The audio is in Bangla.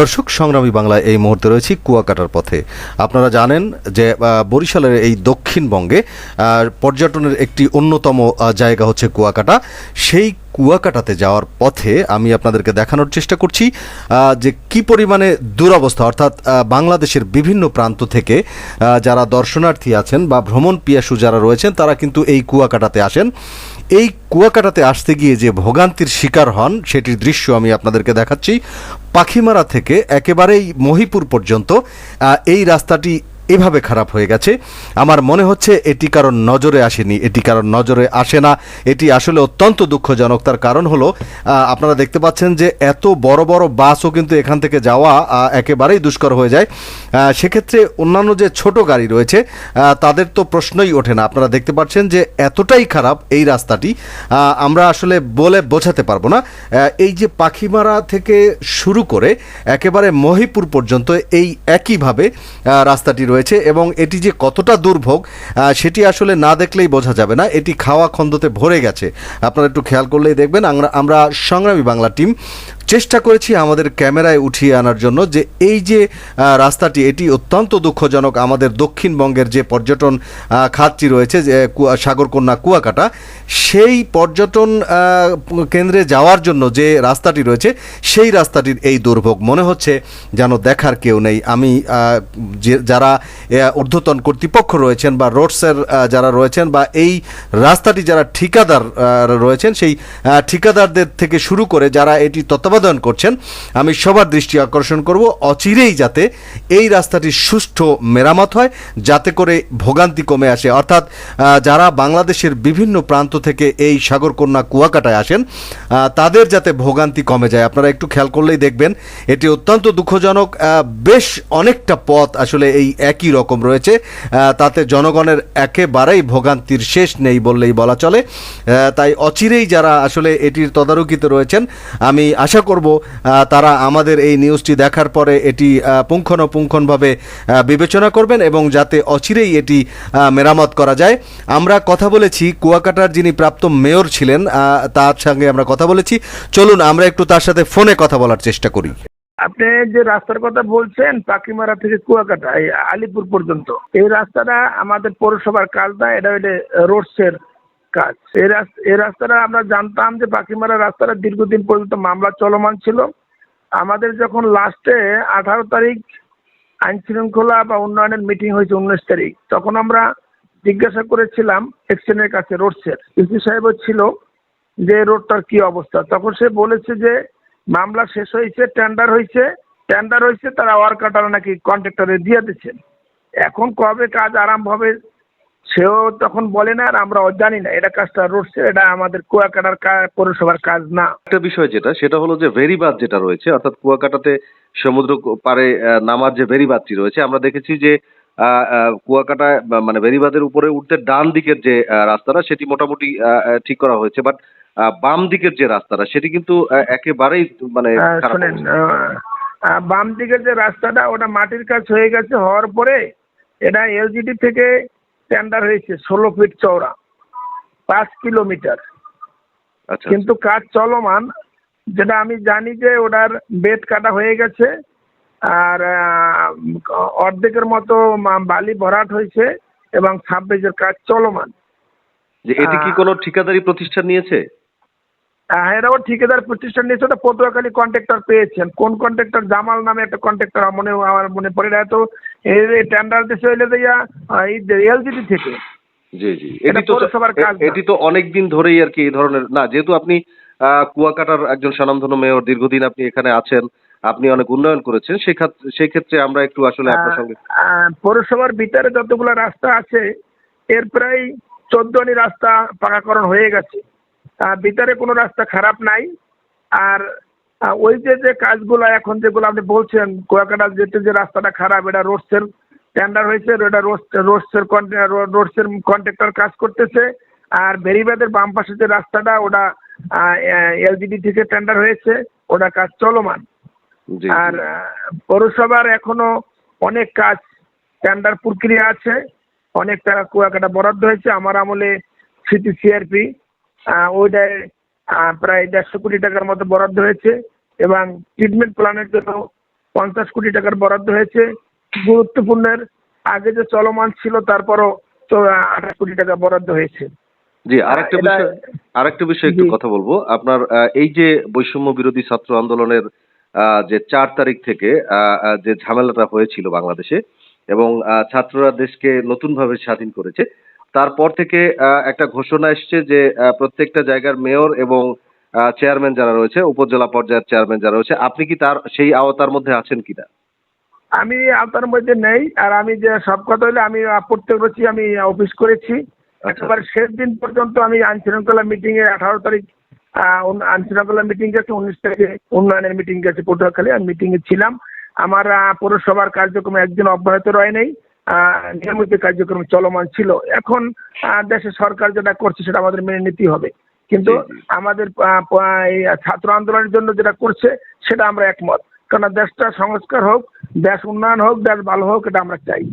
দর্শক, সংগ্রামী বাংলায় এই মুহূর্তে রয়েছি কুয়াকাটার পথে। আপনারা জানেন যে বরিশালের এই দক্ষিণবঙ্গে পর্যটনের একটি অন্যতম জায়গা হচ্ছে কুয়াকাটা। সেই কুয়াকাটাতে যাওয়ার পথে আমি আপনাদেরকে দেখানোর চেষ্টা করছি যে কি পরিমাণে দুরবস্থা, অর্থাৎ বাংলাদেশের বিভিন্ন প্রান্ত থেকে যারা দর্শনার্থী আছেন বা ভ্রমণ পিয়াসু যারা রয়েছেন, তারা কিন্তু এই কুয়াকাটাতে আসেন। এই কুয়াকাটাতে আসতে গিয়ে যে ভোগান্তির শিকার হন, সেটির দৃশ্য আমি আপনাদেরকে দেখাচ্ছি। পাখিমারা থেকে একেবারেই মহিপুর পর্যন্ত এই রাস্তাটি এভাবে খারাপ হয়ে গেছে। আমার মনে হচ্ছে এটি কারণ নজরে আসেনি, এটি কারণ নজরে আসে না। এটি আসলে অত্যন্ত দুঃখজনক। তার কারণ হলো আপনারা দেখতে পাচ্ছেন যে এত বড় বড় বাসও কিন্তু এখান থেকে যাওয়া একেবারেই দুষ্কর হয়ে যায়। সেক্ষেত্রে অন্যান্য যে ছোট গাড়ি রয়েছে তাদের তো প্রশ্নই ওঠে না। আপনারা দেখতে পাচ্ছেন যে এতটাই খারাপ এই রাস্তাটি আমরা আসলে বলে বোঝাতে পারব না। এই যে পাখিমারা থেকে শুরু করে একেবারে মহিপুর পর্যন্ত এই একইভাবে রাস্তাটি রয়েছে এবং এটি যে কতটা দুর্ভোগ সেটি আসলে না দেখলেই বোঝা যাবে না। এটি খাওয়া খন্দতে ভরে গেছে। আপনারা একটু খেয়াল করলেই দেখবেন, আমরা আমরা সংগ্রামী বাংলা টিম চেষ্টা করেছি আমাদের ক্যামেরায় উঠিয়ে আনার জন্য যে এই যে রাস্তাটি, এটি অত্যন্ত দুঃখজনক। আমাদের দক্ষিণবঙ্গের যে পর্যটন খাতটি রয়েছে, যে সাগরকন্যা কুয়াকাটা, সেই পর্যটন কেন্দ্রে যাওয়ার জন্য যে রাস্তাটি রয়েছে, সেই রাস্তাটির এই দুর্ভোগ মনে হচ্ছে যেন দেখার কেউ নেই। আমি যারা ঊর্ধ্বতন কর্তৃপক্ষ রয়েছেন বা রোডসের যারা রয়েছেন বা এই রাস্তাটি যারা ঠিকাদার রয়েছেন, সেই ঠিকাদারদের থেকে শুরু করে যারা এটি তত্ত্বাবধান করছেন, আমি সবার দৃষ্টি আকর্ষণ করব অচিরেই যাতে এই রাস্তাটি সুষ্ঠু মেরামত হয়, যাতে করে ভোগান্তি কমে আসে। অর্থাৎ যারা বাংলাদেশের বিভিন্ন প্রান্ত থেকে এই সাগরকন্যা কুয়াকাটায় আসেন তাদের যাতে ভোগান্তি কমে যায়। আপনারা একটু খেয়াল করলেই দেখবেন, এটি অত্যন্ত দুঃখজনক বেশ অনেকটা পথ আসলে এই একই রকম রয়েছে। তাতে জনগণের একেবারেই ভোগান্তির শেষ নেই বললেই বলা চলে। তাই অচিরেই যারা আসলে এটির তদারকিতে রয়েছেন, আমি আশা করব তারা আমাদের এই নিউজটি দেখার পরে এটি পুঙ্খানুপুঙ্খনভাবে বিবেচনা করবেন এবং যাতে অচিরেই এটি মেরামত করা যায়। আমরা কথা বলেছি, কুয়াকাটার যিনি প্রাপ্ত মেয়র ছিলেন তার সঙ্গে আমরা কথা বলেছি। চলুন, আমরা একটু তার সাথে ফোনে কথা বলার চেষ্টা করি। আপনি যে রাস্তার কথা বলছেন, পাখিমারা থেকে কুয়াকাটা, এই আলিপুর পর্যন্ত, এই রাস্তাটা আমাদের পৌরসভার কাজ না এটা হইলে রোডসের কাজ। এই রাস্তা, এই রাস্তাটা আমরা জানতাম যে পাখিমারা রাস্তাটা দীর্ঘদিন পর্যন্ত মামলা চলমান ছিল। আমাদের যখন লাস্টে আঠারো তারিখ আইন শৃঙ্খলা বা উন্নয়নের মিটিং হয়েছে উনিশ তারিখ, তখন আমরা জিজ্ঞাসা করেছিলাম এক্সচেঞ্জের কাছে রোডসের। ইসি সাহেবও ছিল যে রোডটার কি অবস্থা। তখন সে বলেছে যে মামলা শেষ হয়েছে টেন্ডার হয়েছে টেন্ডার হয়েছে তারা ওয়ার্কাররা নাকি কন্ট্রাক্টরে দিয়ে দিচ্ছেন এখন কবে কাজ আরম্ভ হবে সেও তখন বলে না আর আমরাও জানি না। এটা কাজটা রোডসের এটা আমাদের কুয়াকাটার পৌরসভার কাজ না। একটা বিষয় যেটা সেটা হলো যে ভেরিবাদ যেটা রয়েছে অর্থাৎ কুয়াকাটাতে সমুদ্র পারে নামার যে ভেরিবাদটি রয়েছে আমরা দেখেছি যে আহ, মানে ভেরিবাদের উপরে উঠতে ডান দিকের যে রাস্তাটা সেটি মোটামুটি ঠিক করা হয়েছে। বাট বাম দিকের যে রাস্তাটা সেটি কিন্তু একেবারেই মানে শোনেন বাম দিকের যে রাস্তাটা ওটা মাটির কাজ হয়ে গেছে হওয়ার পরে এটা এলজিডি থেকে টেন্ডার হয়েছে ষোলো ফিট চওড়া পাঁচ কিলোমিটার। আচ্ছা কিন্তু কাজ চলমান যেটা আমি জানি যে ওটার বেড কাটা হয়ে গেছে আর অর্ধেকের মতো বালি ভরাট হয়েছে এবং ছাব্বিশের কাজ চলমান। যে এটি কি কোনো ঠিকাদারি প্রতিষ্ঠান নিয়েছে? আহ, এরাও ঠিকাদার প্রতিষ্ঠান নিয়েছে ওটা পটুয়াখালী কন্ট্রাক্টর পেয়েছেন। কোন কন্ট্রাক্টর জামাল নামে একটা কন্ট্রাক্টর মনে আমার মনে পড়ে না তো এই টেন্ডার দেশে হইলে দিয়া এলজিডি থেকে। জি জি। এটি তো পৌরসভার কাজ না। এটি তো অনেক দিন ধরেই আর কি এই ধরনের না যেহেতু আপনি আহ, কুয়াকাটার একজন স্বনামধন্য মেয়র দীর্ঘদিন আপনি এখানে আছেন আপনি অনেক উন্নয়ন করেছেন সেই খাত- সেই ক্ষেত্রে আমরা একটু আসলে আপনার সঙ্গে আহ, পৌরসভার ভিতরে যতগুলো রাস্তা আছে এর প্রায় চোদ্দটি রাস্তা পাকাকরণ হয়ে গেছে। ভিতরে কোনো রাস্তা খারাপ নাই। আর ওই যে যে কাজগুলো এখন যেগুলো আপনি বলছেন কুয়াকাটার যেতে যে রাস্তাটা খারাপ এটা রোডসের টেন্ডার হয়েছে এটা রোডসের রোডসের কন্ট্রাক্টর কাজ করতেছে। আর বেরিবাদের বাম পাশে যে রাস্তাটা ওটা এলজিডি থেকে টেন্ডার হয়েছে ওটা কাজ চলমান। আর পৌরসভার এখনও অনেক কাজ টেন্ডার প্রক্রিয়া আছে। অনেক টাকা কুয়াকাটা বরাদ্দ হয়েছে। আমার আমলে স্মৃতি সিআরপি ওইটায় প্রায় দেড়শো কোটি টাকার মতো বরাদ্দ হয়েছে এবং ট্রিটমেন্ট প্ল্যানের জন্য পঞ্চাশ কোটি টাকার বরাদ্দ হয়েছে। গুরুত্বপূর্ণের আগে যে চলমান ছিল তারপরও আঠাশ কোটি টাকা বরাদ্দ হয়েছে। জি আরেকটা বিষয় আরেকটা বিষয় একটু কথা বলব। আপনার এই যে বৈষম্য বিরোধী ছাত্র আন্দোলনের আহ, যে চার তারিখ থেকে যে ঝামেলাটা হয়েছিল বাংলাদেশে এবং ছাত্ররা দেশকে নতুনভাবে স্বাধীন করেছে তারপর থেকে একটা ঘোষণা এসছে যে প্রত্যেকটা জায়গার মেয়র এবং চেয়ারম্যান যারা রয়েছে উপজেলা পর্যায়ের চেয়ারম্যান যারা রয়েছে আপনি কি তার সেই আওতার মধ্যে আছেন কিনা? আমি আওতার মধ্যে নেই আর আমি যে সব কথা হলে আমি প্রত্যেক বছরই আমি অফিস করেছি। আচ্ছা। শেষ দিন পর্যন্ত আমি আইন শৃঙ্খলা মিটিং এ আঠারো তারিখ আইন শৃঙ্খলা মিটিং গেছে উনিশ তারিখে উন্নয়নের মিটিং গেছে পটুয়াখালী আমি মিটিং এ ছিলাম। আমার পৌরসভার কার্যক্রম একদিন অব্যাহত রয় নেই। নিয়মিত কার্যক্রম চলমান ছিল। এখন দেশের সরকার যেটা করছে সেটা আমাদের মেনে নিতেই হবে। কিন্তু। আমাদের এই ছাত্র আন্দোলনের জন্য যেটা করছে সেটা আমরা একমত। কেননা দেশটা সংস্কার হোক দেশ উন্নয়ন হোক দেশ ভালো হোক এটা আমরা চাই।